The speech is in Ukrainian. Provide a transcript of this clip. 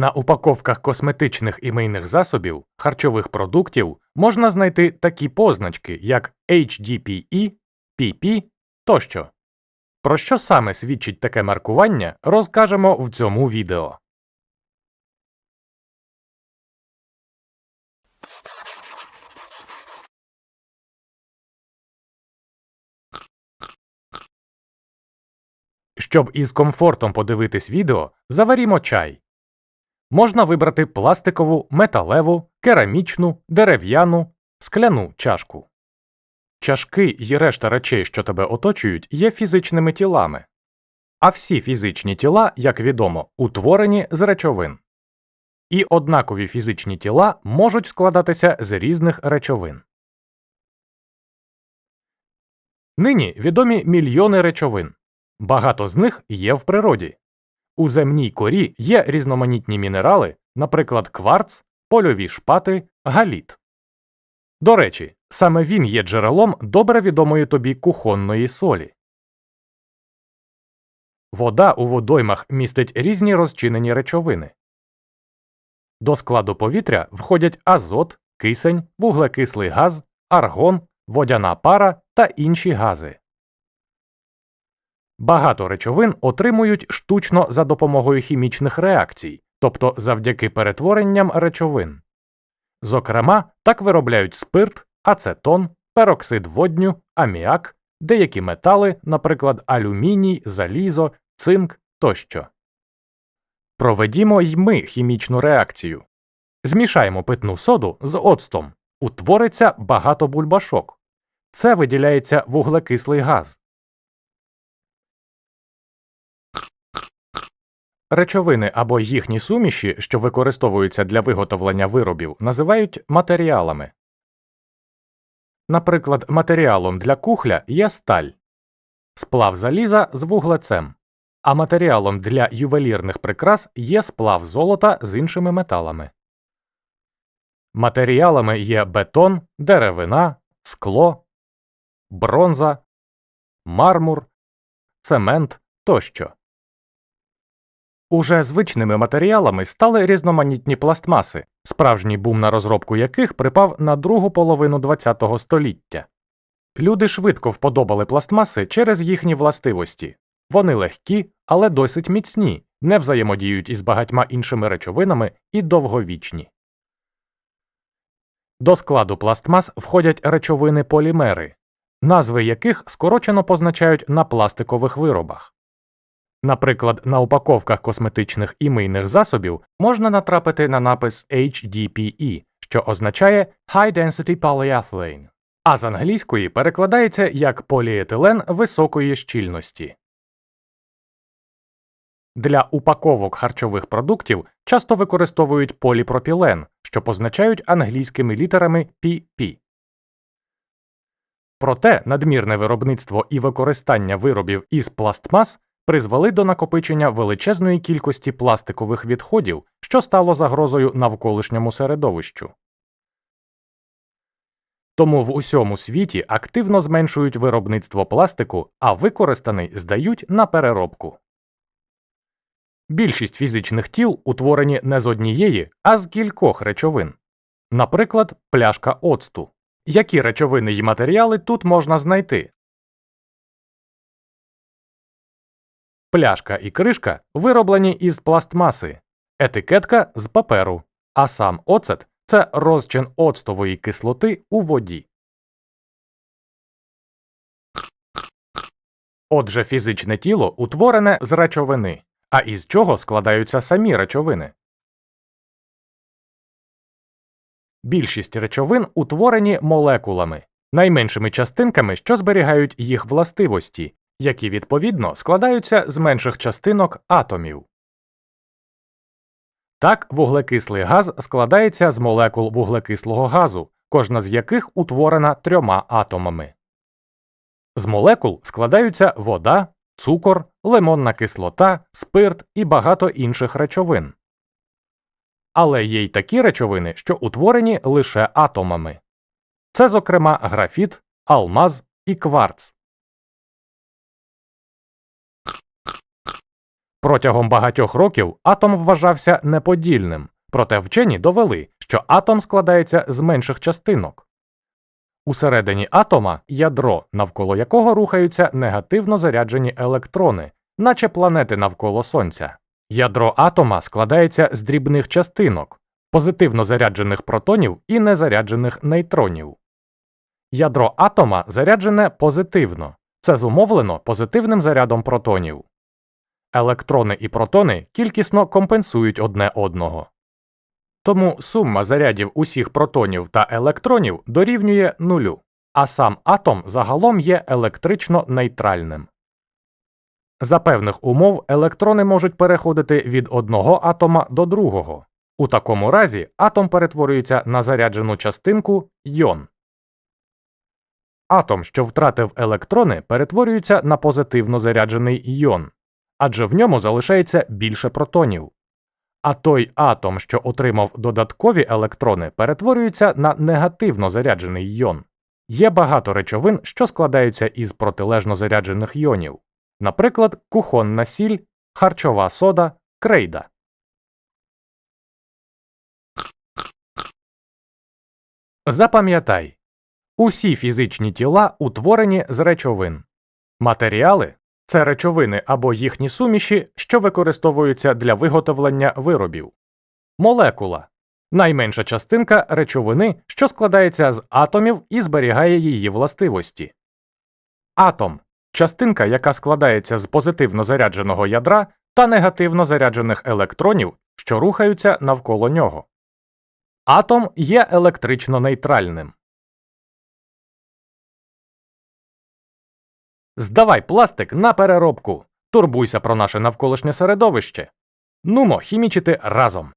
На упаковках косметичних і мийних засобів, харчових продуктів можна знайти такі позначки, як HDPE, PP тощо. Про що саме свідчить таке маркування, розкажемо в цьому відео. Щоб із комфортом подивитись відео, заварімо чай. Можна вибрати пластикову, металеву, керамічну, дерев'яну, скляну чашку. Чашки й решта речей, що тебе оточують, є фізичними тілами. А всі фізичні тіла, як відомо, утворені з речовин. І однакові фізичні тіла можуть складатися з різних речовин. Нині відомі мільйони речовин. Багато з них є в природі. У земній корі є різноманітні мінерали, наприклад, кварц, польові шпати, галіт. До речі, саме він є джерелом добре відомої тобі кухонної солі. Вода у водоймах містить різні розчинені речовини. До складу повітря входять азот, кисень, вуглекислий газ, аргон, водяна пара та інші гази. Багато речовин отримують штучно за допомогою хімічних реакцій, тобто завдяки перетворенням речовин. Зокрема, так виробляють спирт, ацетон, пероксид водню, аміак, деякі метали, наприклад, алюміній, залізо, цинк тощо. Проведімо й ми хімічну реакцію. Змішаємо питну соду з оцтом. Утвориться багато бульбашок. Це виділяється вуглекислий газ. Речовини або їхні суміші, що використовуються для виготовлення виробів, називають матеріалами. Наприклад, матеріалом для кухля є сталь, сплав заліза з вуглецем, а матеріалом для ювелірних прикрас є сплав золота з іншими металами. Матеріалами є бетон, деревина, скло, бронза, мармур, цемент тощо. Уже звичними матеріалами стали різноманітні пластмаси, справжній бум на розробку яких припав на другу половину ХХ століття. Люди швидко вподобали пластмаси через їхні властивості. Вони легкі, але досить міцні, не взаємодіють із багатьма іншими речовинами і довговічні. До складу пластмас входять речовини полімери, назви яких скорочено позначають на пластикових виробах. Наприклад, на упаковках косметичних і мийних засобів можна натрапити на напис HDPE, що означає High Density Polyethylene, а з англійської перекладається як поліетилен високої щільності. Для упаковок харчових продуктів часто використовують поліпропілен, що позначають англійськими літерами PP. Проте надмірне виробництво і використання виробів із пластмас призвели до накопичення величезної кількості пластикових відходів, що стало загрозою навколишньому середовищу. Тому в усьому світі активно зменшують виробництво пластику, а використаний здають на переробку. Більшість фізичних тіл утворені не з однієї, а з кількох речовин. Наприклад, пляшка оцту. Які речовини й матеріали тут можна знайти? Пляшка і кришка вироблені із пластмаси, етикетка з паперу, а сам оцет це розчин оцтової кислоти у воді. Отже, фізичне тіло утворене з речовини, а із чого складаються самі речовини. Більшість речовин утворені молекулами, найменшими частинками, що зберігають їх властивості, які відповідно складаються з менших частинок атомів. Так, вуглекислий газ складається з молекул вуглекислого газу, кожна з яких утворена трьома атомами. З молекул складаються вода, цукор, лимонна кислота, спирт і багато інших речовин. Але є й такі речовини, що утворені лише атомами. Це, зокрема, графіт, алмаз і кварц. Протягом багатьох років атом вважався неподільним, проте вчені довели, що атом складається з менших частинок. Усередині атома ядро, навколо якого рухаються негативно заряджені електрони, наче планети навколо Сонця. Ядро атома складається з дрібних частинок, позитивно заряджених протонів і незаряджених нейтронів. Ядро атома заряджене позитивно, це зумовлено позитивним зарядом протонів. Електрони і протони кількісно компенсують одне одного. Тому сума зарядів усіх протонів та електронів дорівнює нулю, а сам атом загалом є електрично нейтральним. За певних умов електрони можуть переходити від одного атома до другого. У такому разі атом перетворюється на заряджену частинку йон. Атом, що втратив електрони, перетворюється на позитивно заряджений йон, адже в ньому залишається більше протонів. А той атом, що отримав додаткові електрони, перетворюється на негативно заряджений йон. Є багато речовин, що складаються із протилежно заряджених йонів, наприклад, кухонна сіль, харчова сода, крейда. Запам'ятай, усі фізичні тіла утворені з речовин. Матеріали це речовини або їхні суміші, що використовуються для виготовлення виробів. Молекула найменша частинка речовини, що складається з атомів і зберігає її властивості. Атом частинка, яка складається з позитивно зарядженого ядра та негативно заряджених електронів, що рухаються навколо нього. Атом є електрично нейтральним. Здавай пластик на переробку. Турбуйся про наше навколишнє середовище. Нумо хімічити разом.